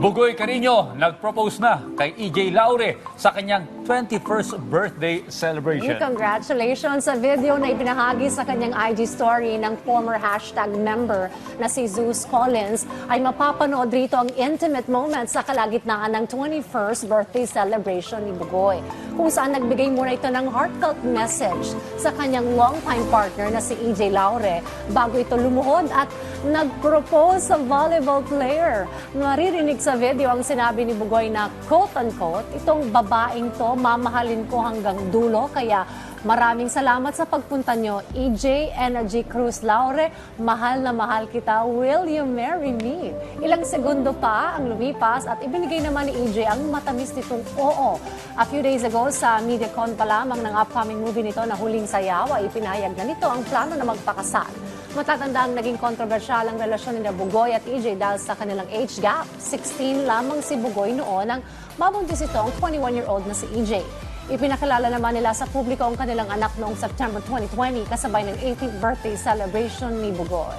Bugoy Carino nag-propose na kay EJ Laure sa kanyang 21st birthday celebration. Congratulations sa video na ipinahagi sa kanyang IG story ng former hashtag member na si Zeus Collins ay mapapanood rito ang intimate moments sa kalagitnaan ng 21st birthday celebration ni Bugoy kung saan nagbigay muna ito ng heartfelt message sa kanyang longtime partner na si EJ Laure bago ito lumuhod at nag-propose sa volleyball player. Maririnig sa video ang sinabi ni Bugoy na quote-unquote, itong babaeng to mamahalin ko hanggang dulo kaya Maraming salamat sa pagpunta nyo. EJ Energy Cruz Laure, mahal na mahal kita. Will you marry me? Ilang segundo pa ang lumipas at ibinigay naman ni EJ ang matamis nitong oo. A few days ago sa MediaCon pa lamang ng upcoming movie nito na Huling Sayaw ay ipinahayag na nito ang plano na magpakasal. Matatanda ang naging kontrobersyal ang relasyon ni Bugoy at EJ dahil sa kanilang age gap. 16 lamang si Bugoy noon nang mabuntis ito ang 21-year-old na si EJ. Ipinakilala naman nila sa publiko ang kanilang anak noong September 2020 kasabay ng 18th birthday celebration ni Bugoy.